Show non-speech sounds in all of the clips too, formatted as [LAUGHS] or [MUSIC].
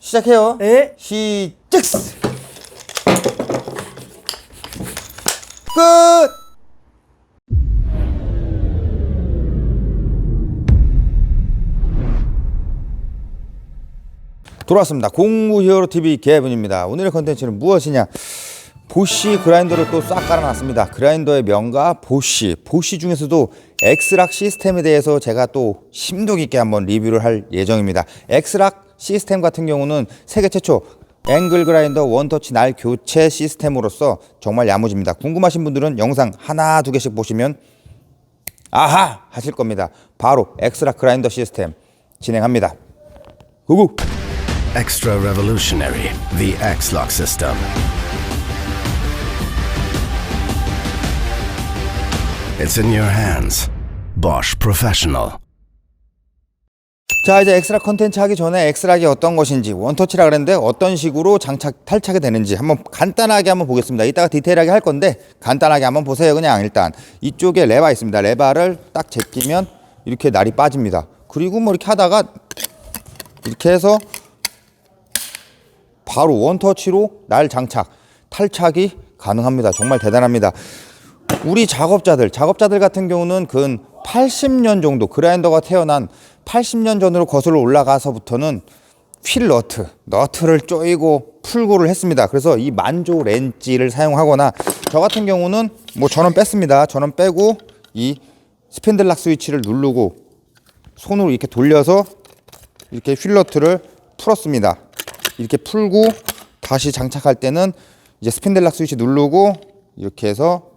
시작해요. 예. 시작. 끝. 돌아왔습니다. 공구 히어로 TV 개분입니다. 오늘의 컨텐츠는 무엇이냐? 보쉬 그라인더를 또 싹 깔아놨습니다. 그라인더의 명가 보쉬. 보쉬 중에서도 엑스락 시스템에 대해서 제가 또 심도 깊게 한번 리뷰를 할 예정입니다. 엑스락 시스템 같은 경우는 세계 최초 앵글 그라인더 원터치 날 교체 시스템으로서 정말 야무집니다. 궁금하신 분들은 영상 하나 두 개씩 보시면 아하 하실 겁니다. 바로 엑스락 그라인더 시스템 진행합니다. 구구. Extra revolutionary, the X-Lock system. It's in your hands. Bosch Professional. 자 이제 엑스락 컨텐츠 하기 전에 엑스락이 어떤 것인지 원터치라 그랬는데 어떤 식으로 장착 탈착이 되는지 한번 간단하게 한번 보겠습니다. 이따가 디테일하게 할 건데 간단하게 한번 보세요 그냥 일단. 이쪽에 레바 있습니다. 레바를 딱 제끼면 이렇게 날이 빠집니다. 그리고 뭐 이렇게 하다가 이렇게 해서 바로 원터치로 날 장착 탈착이 가능합니다. 정말 대단합니다 우리 작업자들, 작업자들 같은 경우는 근 80년 정도 그라인더가 태어난 80년 전으로 거슬러 올라가서부터는 휠 너트, 너트를 조이고 풀고를 했습니다. 그래서 이 만조 렌치를 사용하거나 저 같은 경우는 뭐 전원 뺐습니다. 전원 빼고 이 스펜들락 스위치를 누르고 손으로 이렇게 돌려서 이렇게 휠 너트를 풀었습니다. 이렇게 풀고 다시 장착할 때는 이제 스핀들락 스위치 누르고 이렇게 해서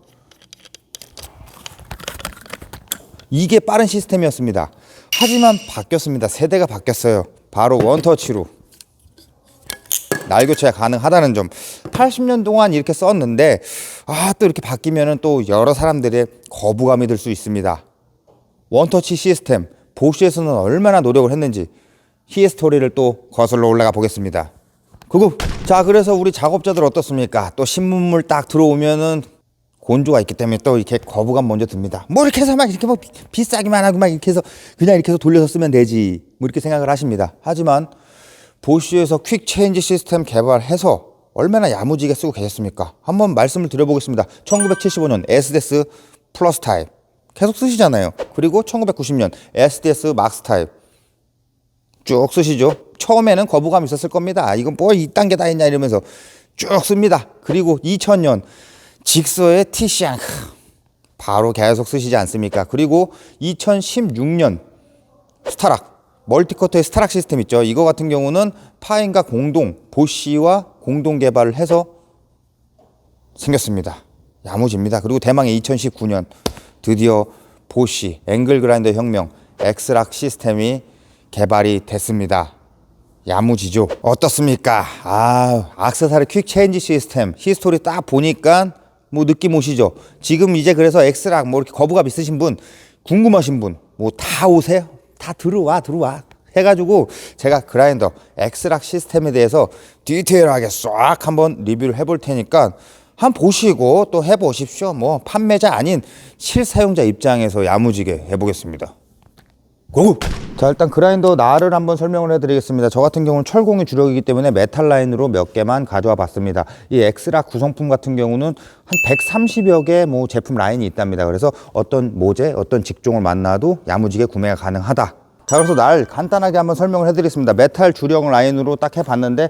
이게 빠른 시스템이었습니다. 하지만 바뀌었습니다. 세대가 바뀌었어요. 바로 원터치로 날 교체가 가능하다는 점. 80년 동안 이렇게 썼는데 아 또 이렇게 바뀌면은 또 여러 사람들의 거부감이 들 수 있습니다. 원터치 시스템 보쉬에서는 얼마나 노력을 했는지 히스토리를 또 거슬러 올라가 보겠습니다. 그거 자 그래서 우리 작업자들 어떻습니까? 또 신문물 딱 들어오면은 곤조가 있기 때문에 또 이렇게 거부감 먼저 듭니다. 뭐 이렇게 해서 막 이렇게 뭐 비- 비싸기만 하고 막 이렇게 해서 그냥 이렇게 해서 돌려서 쓰면 되지. 뭐 이렇게 생각을 하십니다. 하지만 보쉬에서 퀵 체인지 시스템 개발해서 얼마나 야무지게 쓰고 계셨습니까? 한번 말씀을 드려보겠습니다. 1975년 SDS 플러스 타입 계속 쓰시잖아요. 그리고 1990년 SDS 막스 타입 쭉 쓰시죠. 처음에는 거부감 있었을 겁니다. 아, 이건 뭐 이딴 게 다 있냐 이러면서 쭉 씁니다. 그리고 2000년 직서의 티시안 바로 계속 쓰시지 않습니까? 그리고 2016년 스타락 멀티커터의 스타락 시스템 있죠. 이거 같은 경우는 파인과 공동 보쉬와 공동 개발을 해서 생겼습니다. 야무집니다. 그리고 대망의 2019년 드디어 보쉬 앵글 그라인더 혁명 엑스락 시스템이 개발이 됐습니다. 야무지죠. 어떻습니까? 아, 악세사리 퀵 체인지 시스템 히스토리 딱 보니까 뭐 느낌 오시죠? 지금 이제 그래서 엑스락 뭐 이렇게 거부감 있으신 분, 궁금하신 분, 뭐 다 오세요. 다 들어와, 들어와. 해가지고 제가 그라인더 엑스락 시스템에 대해서 디테일하게 싹 한번 리뷰를 해볼 테니까 한번 보시고 또 해보십시오. 뭐 판매자 아닌 실사용자 입장에서 야무지게 해보겠습니다. 고고! 자 일단 그라인더 날을 한번 설명을 해드리겠습니다. 저 같은 경우는 철공이 주력이기 때문에 메탈 라인으로 몇 개만 가져와 봤습니다. 이 엑스락 구성품 같은 경우는 한 130여 개 뭐 제품 라인이 있답니다. 그래서 어떤 모재, 어떤 직종을 만나도 야무지게 구매가 가능하다. 자 그래서 날 간단하게 한번 설명을 해드리겠습니다. 메탈 주력 라인으로 딱 해봤는데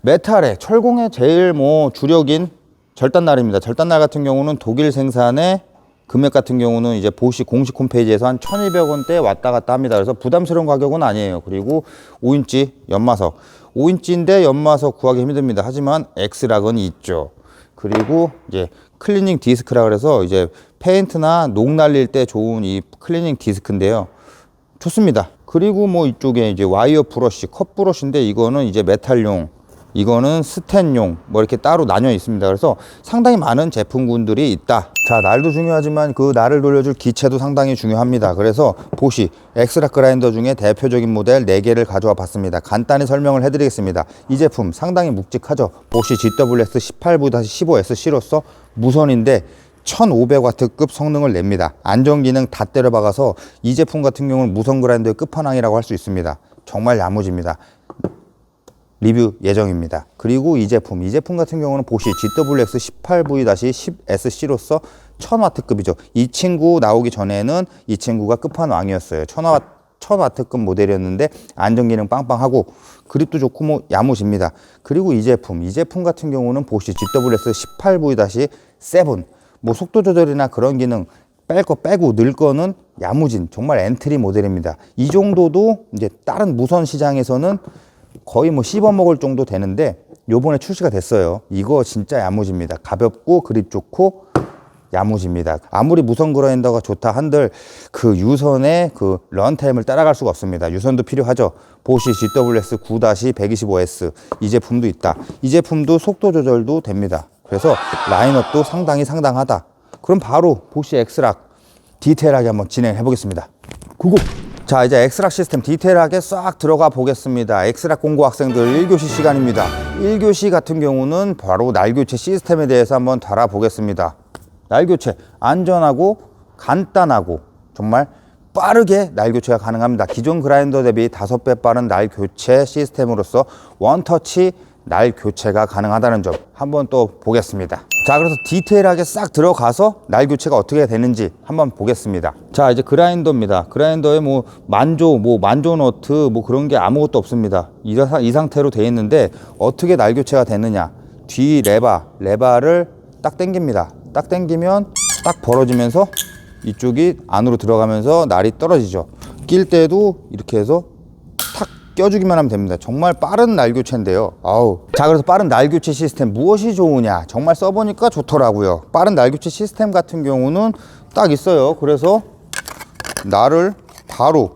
메탈에 철공의 제일 뭐 주력인 절단날입니다. 절단날 같은 경우는 독일 생산의 금액 같은 경우는 이제 보시 공식 홈페이지에서 한 1,200원대 왔다 갔다 합니다. 그래서 부담스러운 가격은 아니에요. 그리고 5인치 연마석. 5인치인데 연마석 구하기 힘듭니다. 하지만 엑스락은 있죠. 그리고 이제 클리닝 디스크라 그래서 이제 페인트나 녹 날릴 때 좋은 이 클리닝 디스크인데요. 좋습니다. 그리고 뭐 이쪽에 이제 와이어 브러쉬, 컵 브러쉬인데 이거는 이제 메탈용, 이거는 스텐용 뭐 이렇게 따로 나뉘어 있습니다. 그래서 상당히 많은 제품군들이 있다. 자, 날도 중요하지만 그 날을 돌려줄 기체도 상당히 중요합니다. 그래서 보시 엑스라 그라인더 중에 대표적인 모델 4개를 가져와 봤습니다. 간단히 설명을 해드리겠습니다. 이 제품 상당히 묵직하죠. 보시 GWS18V-15SC로서 무선인데 1500W급 성능을 냅니다. 안전기능 다 때려 박아서 이 제품 같은 경우는 무선 그라인더의 끝판왕이라고 할 수 있습니다. 정말 야무집니다. 리뷰 예정입니다. 그리고 이 제품, 이 제품 같은 경우는 보시 GWX 18V-10SC로서 1000W급이죠. 이 친구 나오기 전에는 이 친구가 끝판왕이었어요. 1000W 1000W급 모델이었는데 안전기능 빵빵하고 그립도 좋고 뭐 야무집니다. 그리고 이 제품, 이 제품 같은 경우는 보시 GWS 18V-7 뭐 속도 조절이나 그런 기능 뺄 거 빼고 늘 거는 야무진 정말 엔트리 모델입니다. 이 정도도 이제 다른 무선 시장에서는 거의 뭐 씹어 먹을 정도 되는데 요번에 출시가 됐어요. 이거 진짜 야무집니다. 가볍고 그립 좋고 야무집니다. 아무리 무선 그라인더가 좋다 한들 그 유선의 그 런타임을 따라갈 수가 없습니다. 유선도 필요하죠. 보시 GWS 9-125S 이 제품도 있다. 이 제품도 속도 조절도 됩니다. 그래서 라인업도 상당히 상당하다. 그럼 바로 보시 엑스락 디테일하게 한번 진행해 보겠습니다. 구고. 자, 이제 엑스락 시스템 디테일하게 싹 들어가 보겠습니다. 엑스락 공고 학생들 1교시 시간입니다. 1교시 같은 경우는 바로 날교체 시스템에 대해서 한번 달아보겠습니다. 날교체 안전하고 간단하고 정말 빠르게 날 교체가 가능합니다. 기존 그라인더 대비 다섯 배 빠른 날 교체 시스템으로서 원터치 날 교체가 가능하다는 점 한번 또 보겠습니다. 자, 그래서 디테일하게 싹 들어가서 날 교체가 어떻게 되는지 한번 보겠습니다. 자, 이제 그라인더입니다. 그라인더에 뭐 만조, 뭐 만조 너트 뭐 그런 게 아무것도 없습니다. 이, 사- 이 상태로 돼 있는데 어떻게 날 교체가 되느냐? 뒤 레바, 레바를 딱 당깁니다. 딱 당기면 딱 벌어지면서 이쪽이 안으로 들어가면서 날이 떨어지죠. 낄 때도 이렇게 해서 탁 껴주기만 하면 됩니다. 정말 빠른 날 교체인데요. 아우. 자, 그래서 빠른 날 교체 시스템 무엇이 좋으냐? 정말 써보니까 좋더라고요. 빠른 날 교체 시스템 같은 경우는 딱 있어요. 그래서 날을 바로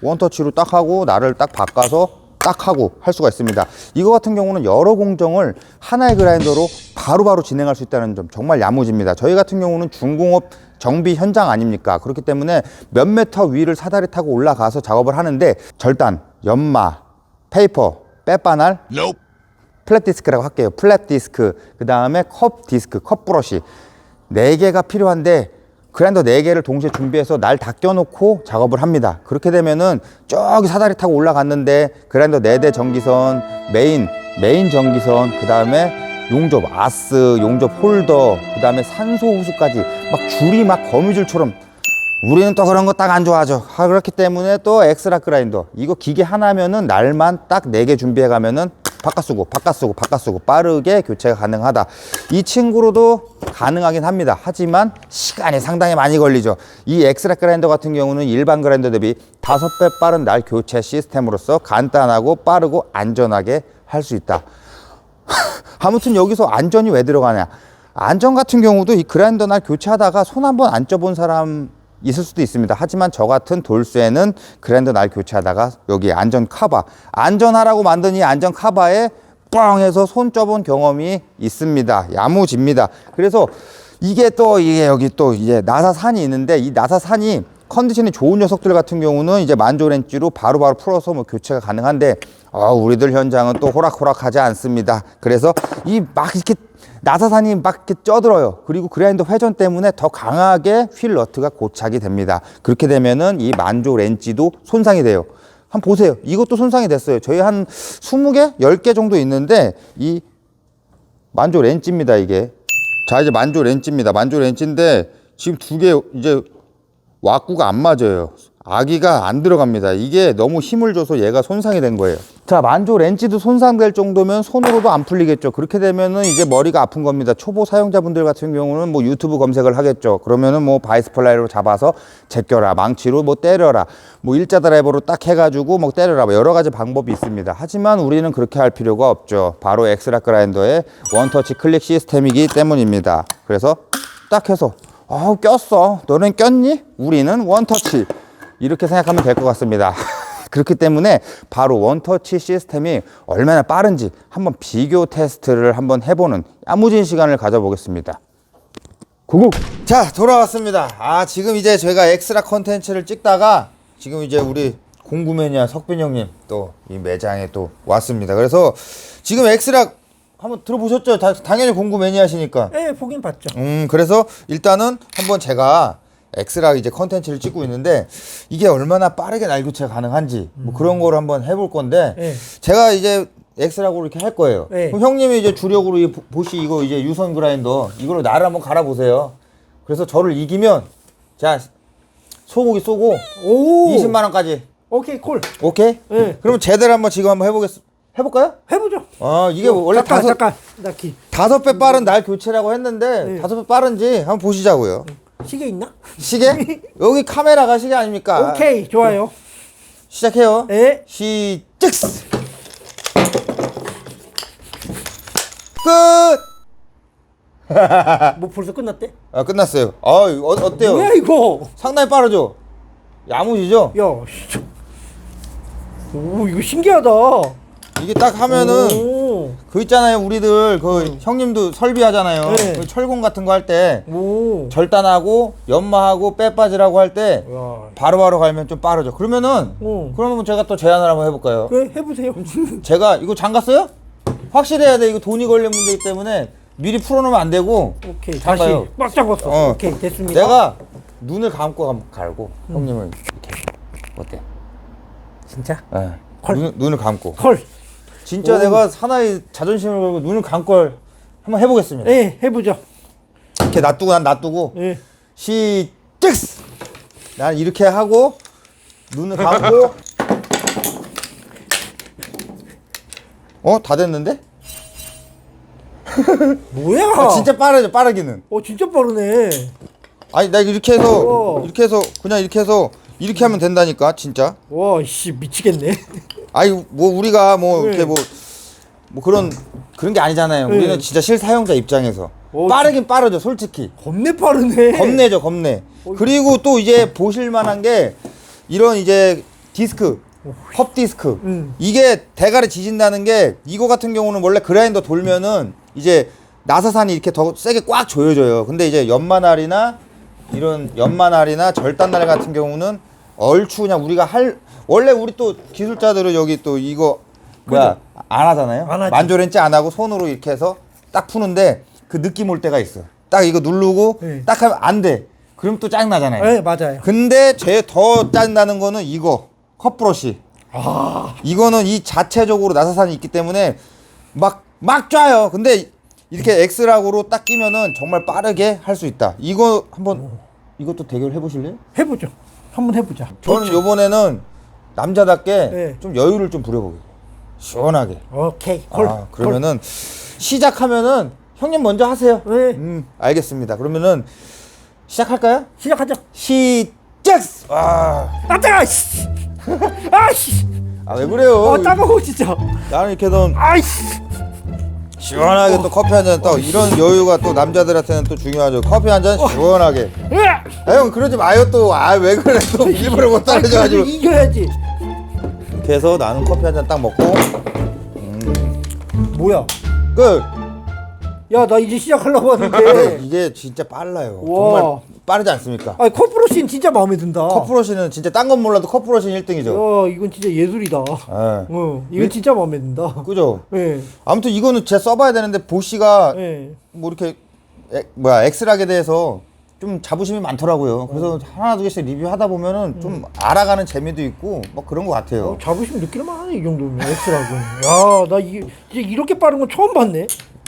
원터치로 딱 하고 날을 딱 바꿔서 딱 하고 할 수가 있습니다. 이거 같은 경우는 여러 공정을 하나의 그라인더로 바로바로 진행할 수 있다는 점 정말 야무집니다. 저희 같은 경우는 중공업 정비 현장 아닙니까? 그렇기 때문에 몇 메터 위를 사다리 타고 올라가서 작업을 하는데 절단, 연마, 페이퍼, 빼바날, Nope. 플랫 디스크라고 할게요. 플랫 디스크, 그 다음에 컵 디스크, 컵 브러쉬 네 개가 필요한데 그라인더 네 개를 동시에 준비해서 날 다 껴놓고 작업을 합니다. 그렇게 되면은 저기 사다리 타고 올라갔는데 그라인더 네 대 전기선, 메인 메인 전기선, 그 다음에 용접 아스, 용접 홀더, 그 다음에 산소 호수까지 막 줄이 막 거미줄처럼 우리는 또 그런 거 딱 안 좋아하죠. 아, 그렇기 때문에 또 엑스라 그라인더. 이거 기계 하나면은 날만 딱 네 개 준비해 가면은 바꿔 쓰고, 바꿔 쓰고, 바꿔 쓰고 빠르게 교체가 가능하다. 이 친구로도 가능하긴 합니다. 하지만 시간이 상당히 많이 걸리죠. 이 엑스라 그라인더 같은 경우는 일반 그라인더 대비 다섯 배 빠른 날 교체 시스템으로서 간단하고 빠르고 안전하게 할 수 있다. [LAUGHS] 아무튼 여기서 안전이 왜 들어가냐? 안전 같은 경우도 이 그라인더 날 교체하다가 손 한 번 안 쪄본 사람 있을 수도 있습니다. 하지만 저 같은 돌쇠는 그라인더 날 교체하다가 여기 안전 카바, 안전하라고 만든 이 안전 카바에 뻥 해서 손 쪄본 경험이 있습니다. 야무집니다. 그래서 이게 또 이게 여기 또 이제 나사 산이 있는데 이 나사 산이 컨디션이 좋은 녀석들 같은 경우는 이제 만조 렌치로 바로바로 풀어서 뭐 교체가 가능한데 어, 우리들 현장은 또 호락호락하지 않습니다. 그래서 이 막 이렇게 나사산이 막 이렇게 쪄들어요. 그리고 그라인더 회전 때문에 더 강하게 휠 너트가 고착이 됩니다. 그렇게 되면은 이 만조 렌치도 손상이 돼요. 한번 보세요. 이것도 손상이 됐어요. 저희 한 20개, 10개 정도 있는데 이 만조 렌치입니다, 이게. 자, 이제 만조 렌치입니다. 만조 렌치인데 지금 두 개 이제 왁구가 안 맞아요. 아기가 안 들어갑니다. 이게 너무 힘을 줘서 얘가 손상이 된 거예요. 자, 만조 렌치도 손상될 정도면 손으로도 안 풀리겠죠. 그렇게 되면은 이제 머리가 아픈 겁니다. 초보 사용자분들 같은 경우는 뭐 유튜브 검색을 하겠죠. 그러면은 뭐 바이스 플라이로 잡아서 제껴라, 망치로 뭐 때려라, 뭐 일자 드라이버로 딱 해가지고 뭐 때려라, 뭐 여러 가지 방법이 있습니다. 하지만 우리는 그렇게 할 필요가 없죠. 바로 엑스라 그라인더의 원터치 클릭 시스템이기 때문입니다. 그래서 딱 해서 아 꼈어. 너는 꼈니? 우리는 원터치. 이렇게 생각하면 될 것 같습니다. [LAUGHS] 그렇기 때문에 바로 원터치 시스템이 얼마나 빠른지 한번 비교 테스트를 한번 해보는 야무진 시간을 가져보겠습니다. 구국. 자 돌아왔습니다. 아 지금 이제 저희가 엑스라 컨텐츠를 찍다가 지금 이제 우리 공구 매니아 석빈 형님 또 이 매장에 또 왔습니다. 그래서 지금 엑스라 한번 들어보셨죠? 다- 당연히 공구 매니아시니까. 예, 보긴 봤죠. 음, 그래서 일단은 한번 제가 엑스라 이제 컨텐츠를 찍고 있는데 이게 얼마나 빠르게 날교체가 가능한지 뭐 그런 거를 한번 해볼 건데 예. 제가 이제 X라고 이렇게 할 거예요. 네. 그럼 형님이 이제 주력으로 이 보- 보시 이거 이제 유선 그라인더 이걸로 나를 한번 갈아 보세요. 그래서 저를 이기면 자 소고기 쏘고 오. 20만 원까지 오케이 콜. 오케이? 네. 그럼 제대로 한번 지금 한번 해보겠 해볼까요? 해보죠. 아 이게 원래 잠깐 다섯 잠깐 나 기. 다섯 배 빠른 날 교체라고 했는데 네. 다섯 배 빠른지 한번 보시자고요. 시계 있나? 시계? [LAUGHS] 여기 카메라가 시계 아닙니까? 오케이 좋아요. 시작해요. 네. 시작. 끝. 뭐 벌써 끝났대? 아 끝났어요. 아 어, 어때요? 뭐야 이거? 상당히 빠르죠? 야무지죠? 야. 씨. 오 이거 신기하다. 이게 딱 하면은 오. 그 있잖아요. 우리들 그 형님도 설비하잖아요. 네. 그 철공 같은 거 할 때 오. 절단하고 연마하고 빼빠지라고 할 때 야. 바로바로 갈면 좀 빠르죠. 그러면은 어. 그러면 제가 또 제안을 한번 해볼까요? 그래 해보세요. [LAUGHS] 제가 이거 잠갔어요? 확실해야 돼. 이거 돈이 걸린 문제이기 때문에 미리 풀어놓으면 안 되고. 오케이 다시 잠가요. 꽉 잡았어. 어. 오케이 됐습니다. 내가 눈을 감고 감- 갈고 형님을 이렇게 어때? 진짜 예. 헐. 눈, 눈을 감고. 콜. 진짜 오. 내가 사나이 자존심을 걸고 눈을 감고 할- 한번 해보겠습니다. 네 해보죠. 이렇게 놔두고 난 놔두고 네. 시작. 난 이렇게 하고 눈을 감고. 어? 다 됐는데? [LAUGHS] 뭐야? 아, 진짜 빠르죠, 빠르기는. 어 진짜 빠르네. 아니 나 이렇게 해서 우와. 이렇게 해서 그냥 이렇게 해서 이렇게 하면 된다니까 진짜 와 씨 미치겠네. 아니 뭐 우리가 뭐 네. 이렇게 뭐 뭐 그런 그런 게 아니잖아요 네. 우리는 진짜 실사용자 입장에서 어, 빠르긴 빠르죠 솔직히 겁내 빠르네. 겁내죠 겁내 그리고 또 이제 보실 만한 게 이런 이제 디스크 컵 디스크 음. 이게 대가리 지진다는 게 이거 같은 경우는 원래 그라인더 돌면은 이제 나사산이 이렇게 더 세게 꽉 조여져요. 근데 이제 연마날이나 이런 연마날이나 절단날 같은 경우는 얼추 그냥 우리가 할 원래 우리 또 기술자들은 여기 또 이거 뭐야 안 하잖아요. 안 하지. 만조 렌치 안 하고 손으로 이렇게 해서 딱 푸는데 그 느낌 올 때가 있어. 딱 이거 누르고 네. 딱 하면 안 돼. 그럼 또 짜증 나잖아요. 네 맞아요. 근데 제 더 짜증 나는 거는 이거 컵브러시 이거는 이 자체적으로 나사산이 있기 때문에 막 막 쪄요 근데 이렇게 엑스락으로 딱 끼면은 정말 빠르게 할 수 있다 이거 한번 이것도 대결 해보실래요? 해보죠. 한번 해보자. 저는 요번에는 남자답게 네. 좀 여유를 좀 부려보게 시원하게 오케이 콜. 아, 그러면은 시작하면은 형님 먼저 하세요 네. 음 알겠습니다 그러면은 시작할까요? 시작하자. 시작! 아, 아 따가. 씨. 아 씨. 아 왜 그래요? 아 따가워 진짜. 나는 이렇게 좀 아이씨. 시원하게 또 커피 한 잔 또 이런 여유가 또 남자들한테는 또 중요하죠. 커피 한 잔 시원하게. 아 형 그러지 마요 또. 아 왜 그래 또 일부러 못 아니, 따라줘가지고. 그래도 이겨야지. 해서 나는 커피 한 잔 딱 먹고 뭐야? 끝. 야 나 이제 시작하려고 하는데. [LAUGHS] 이게 진짜 빨라요. 와. 정말 빠르지 않습니까? 아 커프로신 진짜 마음에 든다. 커프로시는 진짜 딴 건 몰라도 커프로시는 1등이죠. 야 이건 진짜 예술이다. 예. 어 이건 진짜 마음에 든다. 그죠? 예. 아무튼 이거는 제가 써봐야 되는데 보시가 예. 뭐 이렇게 에, 뭐야 엑스락에 대해서 좀 자부심이 많더라고요. 그래서 하나 두 개씩 리뷰하다 보면은 좀 알아가는 재미도 있고 뭐 그런 것 같아요. 어, 자부심 느낄만 하네 이 정도면 엑스라고. 야 나 이게 진짜 이렇게 빠른 건 처음 봤네.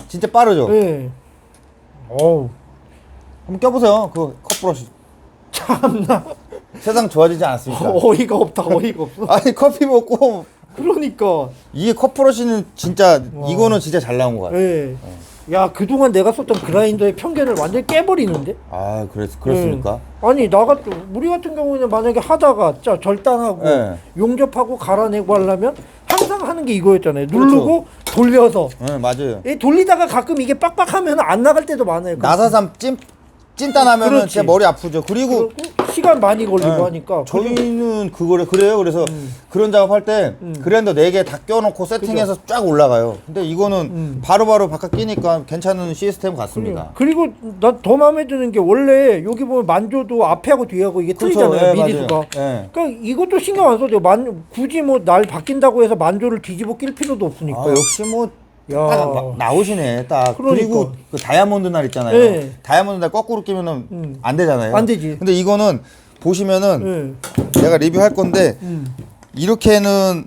진짜 빠르죠? 예. 어우 한번 껴보세요. 그 컵브러시. 참나 세상 좋아지지 않았습니까? [LAUGHS] 어이가 없다 어이가 없어. [LAUGHS] 아니 커피 먹고 그러니까. 이게 컵브러시는 진짜 이거는 진짜 잘 나온 것 같아요. 예. 야 그동안 내가 썼던 그라인더의 편견을 완전 히 깨버리는데. 아 그랬 그렇습니까? 예. 아니 나 같은 우리 같은 경우는 만약에 하다가 자 절단하고 예. 용접하고 갈아내고 하려면 항상 하는 게 이거였잖아요. 그렇죠. 돌려서. 네, 맞아요. 이 돌리다가 가끔 이게 빡빡하면 안 나갈 때도 많아요. 나사삼 찜 찐따 나면은 그렇지. 진짜 머리 아프죠. 그리고 그리고 시간 많이 걸리고 네, 하니까. 저희는 그거를 그래요. 그래서 음. 그런 작업할 때 그랜더 4개 다 껴놓고 세팅해서 쫙 올라가요. 근데 이거는 음. 바로바로 바깥 끼니까 괜찮은 시스템 같습니다. 그리고 나 더 마음에 드는 게 원래 여기 보면 만조도 앞에하고 뒤하고 이게 그렇죠. 틀리잖아요. 예, 미리수가. 예. 그러니까 이것도 신경 안 써도 돼요. 만 굳이 뭐 날 바뀐다고 해서 만조를 뒤집어 낄 필요도 없으니까. 아, 역시 뭐 야. 딱 나- 나오시네 딱 그러니까. 그리고그 다이아몬드 날 있잖아요 네. 다이아몬드 날 거꾸로 끼면은 음. 안 되잖아요 안 되지. 근데 이거는 보시면은 예. 내가 리뷰할 건데 음. 이렇게는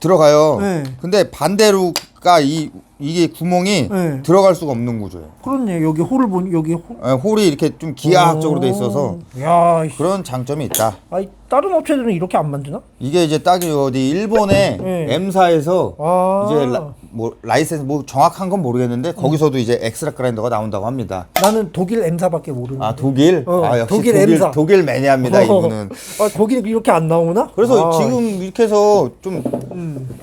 들어가요. 네. 근데 반대로가 이 이게 구멍이 네. 들어갈 수가 없는 구조예요. 그렇네. 여기 홀을 보니 여기 홀. 예, 홀이 이렇게 좀 기하학적으로 돼 있어서 야, 이씨. 그런 장점이 있다. 아이 다른 업체들은 이렇게 안 만드나? 이게 이제 딱 어디 일본의 네. M사에서 아. 이제 라, 뭐 라이센스 뭐 정확한 건 모르겠는데 거기서도 이제 엑스라 그라인더가 나온다고 합니다. 나는 독일 M사밖에 모르는데. 아 독일? 어, 아 역시 독일 독일 M사. 독일 매니아입니다 이분은. 아, 독일 이렇게 안 나오나? 그래서 아, 지금 이렇게 해서 좀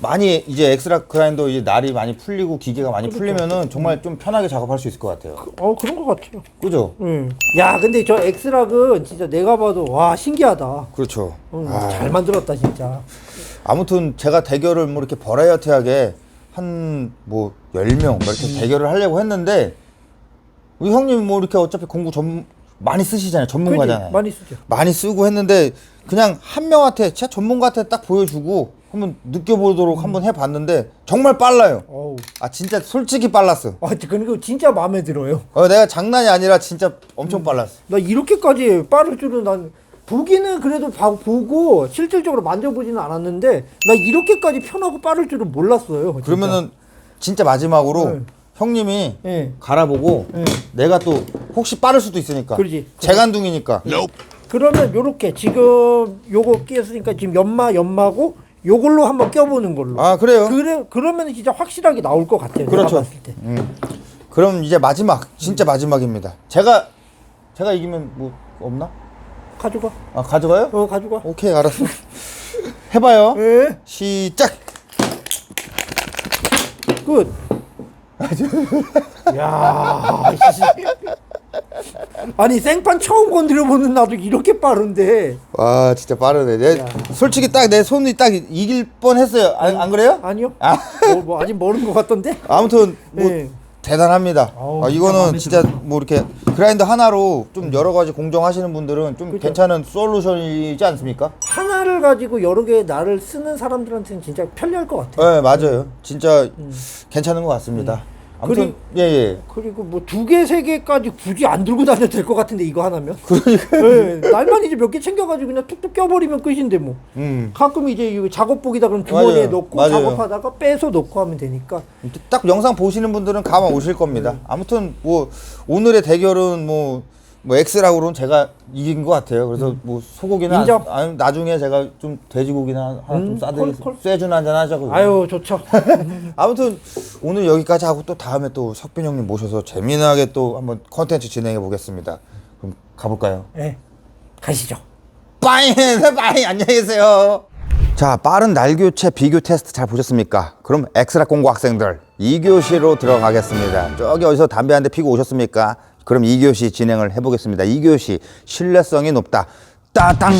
많이 이제 엑스라 그라인더 이제 날이 많이 풀리고 기계가 많이 풀리면은 정말 좀 편하게 작업할 수 있을 것 같아요. 어 그런 것 같아요. 그죠? 응. 야, 근데 저 엑스락은 진짜 내가 봐도 와 신기하다. 그렇죠. 응, 아, 잘 만들었다 진짜. 아무튼 제가 대결을 뭐 이렇게 버라이어티하게 한뭐 10명 뭐 이렇게 대결을 하려고 했는데 우리 형님 뭐 이렇게 어차피 공부 전 많이 쓰시잖아요. 전문가잖아요. 많이 쓰죠. 많이 쓰고 했는데 그냥 한 명한테 진짜 전문가한테 딱 보여주고 한번 느껴보도록 한번 해봤는데 정말 빨라요. 어우. 아 진짜 솔직히 빨랐어. 아, 그리고 진짜 마음에 들어요. 어, 내가 장난이 아니라 진짜 엄청 빨랐어. 나 이렇게까지 빠를 줄은 난 보기는 그래도 봐- 보고 실질적으로 만져보지는 않았는데 나 이렇게까지 편하고 빠를 줄은 몰랐어요. 진짜. 그러면은 진짜 마지막으로 네. 형님이 예. 갈아보고 네. 내가 또 혹시 빠를 수도 있으니까. 그러지. 재간둥이니까. 그러면 요렇게 지금 요거 끼었으니까 지금 연마 연마고 요걸로 한번 껴보는 걸로. 아 그래요. 그래 그러면 진짜 확실하게 나올 것 같아요. 그렇죠. 봤을 때. 그럼 이제 마지막 진짜 마지막입니다. 제가 제가 이기면 뭐 없나? 가져가. 아 가져가요? 어 가져가. 오케이 알았어. 해봐요. 예. 시작. 끝. 야. 씨. 아니 생판 처음 건드려 보는 나도 이렇게 빠른데. 와 진짜 빠르네. 내 야. 솔직히 딱 내 손이 딱 이길 뻔 했어요. 안, 안 그래요? 아니요. 아. 뭐, 뭐 아직 멀은 것 같던데. 아무튼 뭐 예. 대단합니다. 아우, 아, 진짜 이거는 진짜 들었어. 뭐 이렇게 그라인더 하나로 좀 여러 가지 공정하시는 분들은 좀 그죠. 괜찮은 솔루션이지 않습니까? 하나를 가지고 여러 개의 날을 쓰는 사람들한테는 진짜 편리할 것 같아. 네 맞아요. 진짜 괜찮은 것 같습니다. 아무튼 예예. 그리고 뭐 두 개, 세 개까지 굳이 안 들고 다녀도 될 것 같은데 이거 하나면. [LAUGHS] 그러니까. 날만 이제 몇 개 챙겨가지고 그냥 툭툭 껴버리면 끝인데 뭐. 음. 가끔 이제 이거 작업복이다 그럼 주머니에 맞아요. 넣고 맞아요. 작업하다가 빼서 넣고 하면 되니까. 딱 영상 보시는 분들은 감아 오실 겁니다. 아무튼 뭐 오늘의 대결은 뭐, 뭐 엑스라고는 제가 이긴 것 같아요. 그래서 뭐 소고기는 인정. 안- 아니, 나중에 제가 좀 돼지고기나 하나 좀 음, 싸드리겠습니다. 콜, 콜. 쇠준 한잔 하자고. 아유 좋죠. [LAUGHS] 아무튼 오늘 여기까지 하고 또 다음에 또 석빈 형님 모셔서 재미나게 또 한번 컨텐츠 진행해 보겠습니다. 그럼 가볼까요? 예. 가시죠. 빠이, [LAUGHS] 빠이, 안녕히 계세요. 자, 빠른 날교체 비교 테스트 잘 보셨습니까? 그럼 엑스라 공고 학생들 2교시로 들어가겠습니다. 저기 어디서 담배 한 대 피고 오셨습니까? 그럼 2교시 진행을 해보겠습니다. 2교시 신뢰성이 높다. 따당!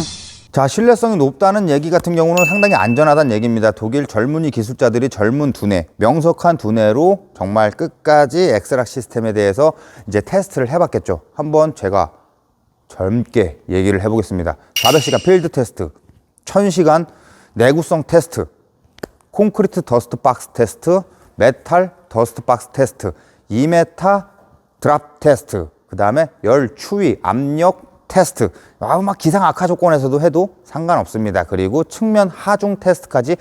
자, 신뢰성이 높다는 얘기 같은 경우는 상당히 안전하다는 얘기입니다. 독일 젊은이 기술자들이 젊은 두뇌, 명석한 두뇌로 정말 끝까지 엑스락 시스템에 대해서 이제 테스트를 해봤겠죠. 한번 제가 젊게 얘기를 해보겠습니다. 400시간 필드 테스트, 1000시간 내구성 테스트, 콘크리트 더스트 박스 테스트, 메탈 더스트 박스 테스트, 2메타 드랍 테스트, 그 다음에 열 추위, 압력 테스트. 아, 막 기상 악화 조건에서도 해도 상관없습니다. 그리고 측면 하중 테스트까지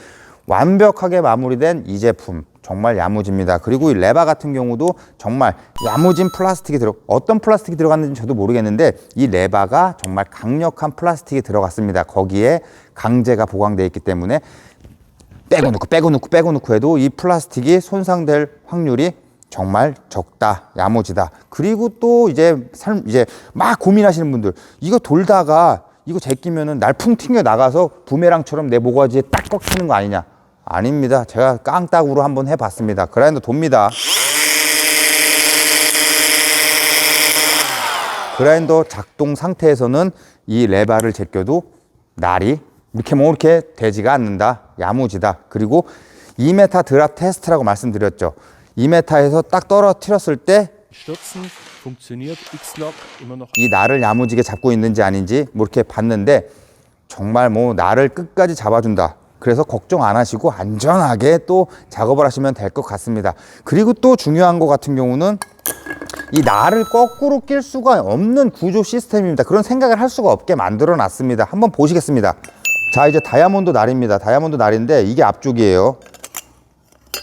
완벽하게 마무리된 이 제품. 정말 야무집니다. 그리고 이 레바 같은 경우도 정말 야무진 플라스틱이 들어 어떤 플라스틱이 들어갔는지 저도 모르겠는데 이 레바가 정말 강력한 플라스틱이 들어갔습니다. 거기에 강제가 보강되어 있기 때문에 빼고 넣고 빼고 넣고 빼고 넣고 해도 이 플라스틱이 손상될 확률이 정말 적다, 야무지다. 그리고 또 이제 삶 이제 막 고민하시는 분들 이거 돌다가 이거 제끼면은 날풍 튕겨 나가서 부메랑처럼 내 모가지에 딱 꺾이는 거 아니냐? 아닙니다. 제가 깡따구로 한번 해봤습니다. 그라인더 돕니다. 그라인더 작동 상태에서는 이 레바를 제껴도 날이 이렇게 뭐 이렇게 되지가 않는다. 야무지다. 그리고 2메타 드랍 테스트라고 말씀드렸죠. 2메타에서 딱 떨어뜨렸을 때이 Stürzen funktioniert X-Lock immer noch 날을 야무지게 잡고 있는지 아닌지 뭐 이렇게 봤는데 정말 뭐 날을 끝까지 잡아준다. 그래서 걱정 안 하시고 안전하게 또 작업을 하시면 될 것 같습니다. 그리고 또 중요한 것 같은 경우는 이 날을 거꾸로 낄 수가 없는 구조 시스템입니다. 그런 생각을 할 수가 없게 만들어 놨습니다. 한번 보시겠습니다. 자 이제 다이아몬드 날입니다. 다이아몬드 날인데 이게 앞쪽이에요.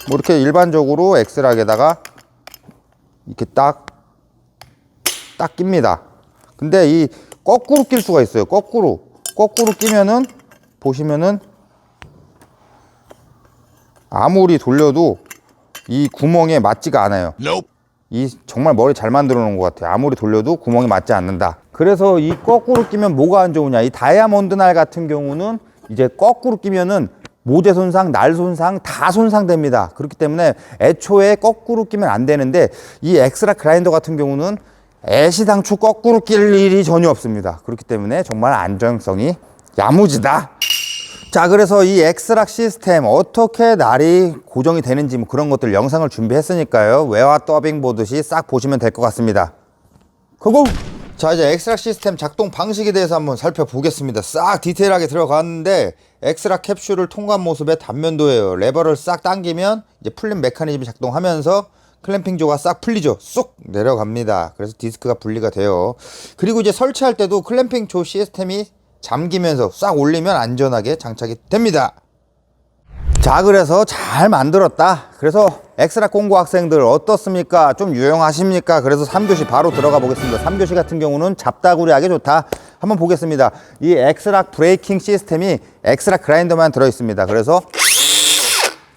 뭐 이렇게 일반적으로 엑스락에다가 이렇게 딱, 딱 낍니다. 근데 이 거꾸로 낄 수가 있어요. 거꾸로. 거꾸로 끼면은, 보시면은, 아무리 돌려도 이 구멍에 맞지가 않아요. 이 정말 머리 잘 만들어 놓은 것 같아요. 아무리 돌려도 구멍이 맞지 않는다. 그래서 이 거꾸로 끼면 뭐가 안 좋으냐. 이 다이아몬드 날 같은 경우는 이제 거꾸로 끼면은 모재 손상, 날 손상 다 손상됩니다. 그렇기 때문에 애초에 거꾸로 끼면 안 되는데 이 엑스라 그라인더 같은 경우는 애시당초 거꾸로 낄 일이 전혀 없습니다. 그렇기 때문에 정말 안정성이 야무지다. 자, 그래서 이 엑스락 시스템 어떻게 날이 고정이 되는지 뭐 그런 것들 영상을 준비했으니까요. 외화 더빙 보듯이 싹 보시면 될 것 같습니다. 고고! 자, 이제 엑스락 시스템 작동 방식에 대해서 한번 살펴보겠습니다. 싹 디테일하게 들어갔는데 엑스락 캡슐을 통과한 모습의 단면도예요. 레버를 싹 당기면 이제 풀림 메커니즘이 작동하면서 클램핑 조가 싹 풀리죠. 쏙 내려갑니다. 그래서 디스크가 분리가 돼요. 그리고 이제 설치할 때도 클램핑 조 시스템이 잠기면서 싹 올리면 안전하게 장착이 됩니다. 자, 그래서 잘 만들었다. 그래서 엑스락 공고 학생들 어떻습니까? 좀 유용하십니까? 그래서 3교시 바로 들어가 보겠습니다. 3교시 같은 경우는 잡다구리하게 좋다. 한번 보겠습니다. 이 엑스락 브레이킹 시스템이 엑스락 그라인더만 들어 있습니다. 그래서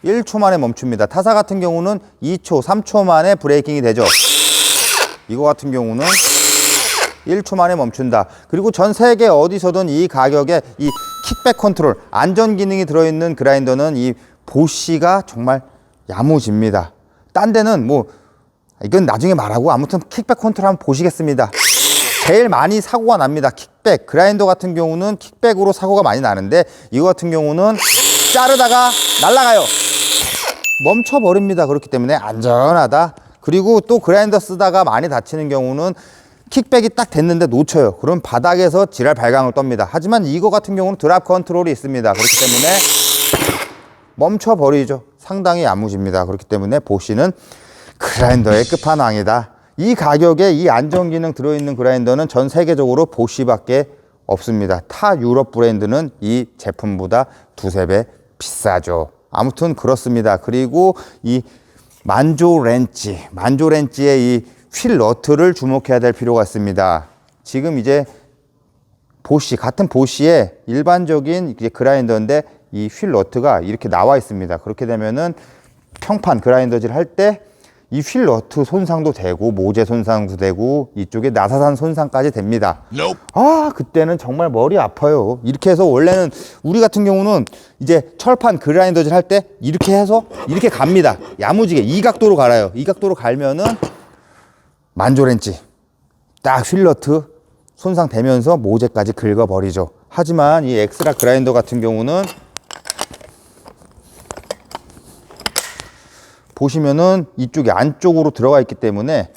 1초 만에 멈춥니다. 타사 같은 경우는 2초, 3초 만에 브레이킹이 되죠. 이거 같은 경우는 1초 만에 멈춘다. 그리고 전 세계 어디서든 이 가격에 이 킥백 컨트롤, 안전 기능이 들어있는 그라인더는 이 보쉬가 정말 야무집니다. 딴 데는 뭐, 이건 나중에 말하고 아무튼 킥백 컨트롤 한번 보시겠습니다. 제일 많이 사고가 납니다. 킥백. 그라인더 같은 경우는 킥백으로 사고가 많이 나는데 이거 같은 경우는 자르다가 날아가요. 멈춰버립니다. 그렇기 때문에 안전하다. 그리고 또 그라인더 쓰다가 많이 다치는 경우는 킥백이 딱 됐는데 놓쳐요. 그럼 바닥에서 지랄 발광을 떱니다. 하지만 이거 같은 경우는 드랍 컨트롤이 있습니다. 그렇기 때문에 멈춰버리죠. 상당히 야무집니다. 그렇기 때문에 보시는 그라인더의 끝판왕이다. 이 가격에 이 안전 기능 들어있는 그라인더는 전 세계적으로 보쉬밖에 없습니다. 타 유럽 브랜드는 이 제품보다 두세 배 비싸죠. 아무튼 그렇습니다. 그리고 이 만조 렌치, 만조 렌치의 이 휠 너트를 주목해야 될 필요가 있습니다. 지금 이제 보쉬 같은 보쉬의 일반적인 이제 그라인더인데 이 휠 너트가 이렇게 나와 있습니다. 그렇게 되면은 평판 그라인더질 할 때 이 휠 너트 손상도 되고 모재 손상도 되고 이쪽에 나사산 손상까지 됩니다. 아 그때는 정말 머리 아파요. 이렇게 해서 원래는 우리 같은 경우는 이제 철판 그라인더질 할 때 이렇게 해서 이렇게 갑니다. 야무지게 이 각도로 갈아요. 이 각도로 갈면은 만조렌치 딱 휠너트 손상 되면서 모재까지 긁어버리죠. 하지만 이 엑스라 그라인더 같은 경우는 보시면은 이쪽이 안쪽으로 들어가 있기 때문에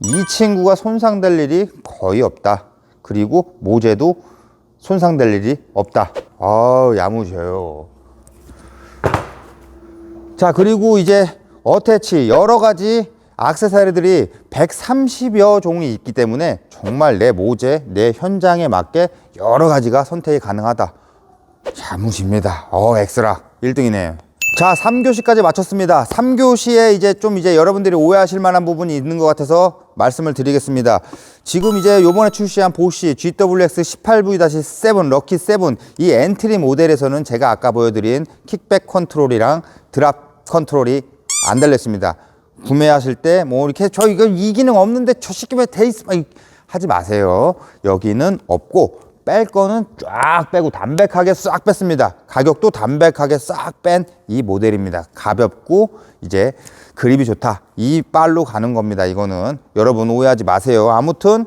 이 친구가 손상될 일이 거의 없다. 그리고 모재도 손상될 일이 없다. 아 야무져요. 자 그리고 이제 어태치 여러 가지 악세사리들이 130여 종이 있기 때문에 정말 내 모재, 내 현장에 맞게 여러 가지가 선택이 가능하다. 야무집니다. 어, 엑스라 1등이네요. 자, 3교시까지 마쳤습니다. 3교시에 이제 좀 이제 여러분들이 오해하실 만한 부분이 있는 것 같아서 말씀을 드리겠습니다. 지금 이제 요번에 출시한 보쉬 GWX 18V-7 럭키 7 이 엔트리 모델에서는 제가 아까 보여드린 킥백 컨트롤이랑 드랍 컨트롤이 안 달렸습니다. 구매하실 때 뭐 이렇게 저 이거 이 기능 없는데 저 시기 왜돼 있어 하지 마세요. 여기는 없고 뺄 거는 쫙 빼고 담백하게 싹 뺐습니다. 가격도 담백하게 싹 뺀 이 모델입니다. 가볍고 이제 그립이 좋다. 이 빨로 가는 겁니다. 이거는 여러분 오해하지 마세요. 아무튼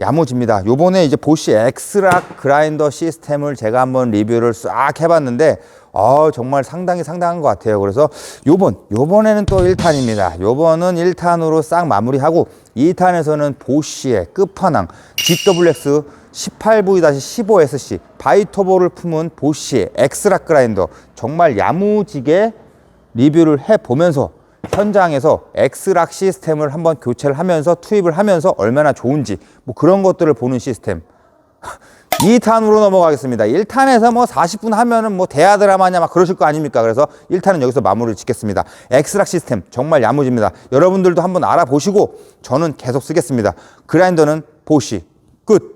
야무집니다. 요번에 이제 보쉬 엑스락 그라인더 시스템을 제가 한번 리뷰를 싹 해봤는데 어, 정말 상당히 상당한 것 같아요. 그래서 요번, 요번에는 또 1탄입니다. 요번은 1탄으로 싹 마무리하고 2탄에서는 보쉬의 끝판왕 GWX 18V-15SC 바이터보를 품은 보쉬의 엑스락 그라인더 정말 야무지게 리뷰를 해보면서 현장에서 엑스락 시스템을 한번 교체를 하면서 투입을 하면서 얼마나 좋은지 뭐 그런 것들을 보는 시스템 2탄으로 넘어가겠습니다. 1탄에서 뭐 40분 하면은 뭐 대하 드라마냐 막 그러실 거 아닙니까? 그래서 1탄은 여기서 마무리를 짓겠습니다. 엑스락 시스템 정말 야무집니다. 여러분들도 한번 알아보시고 저는 계속 쓰겠습니다. 그라인더는 보시 끝.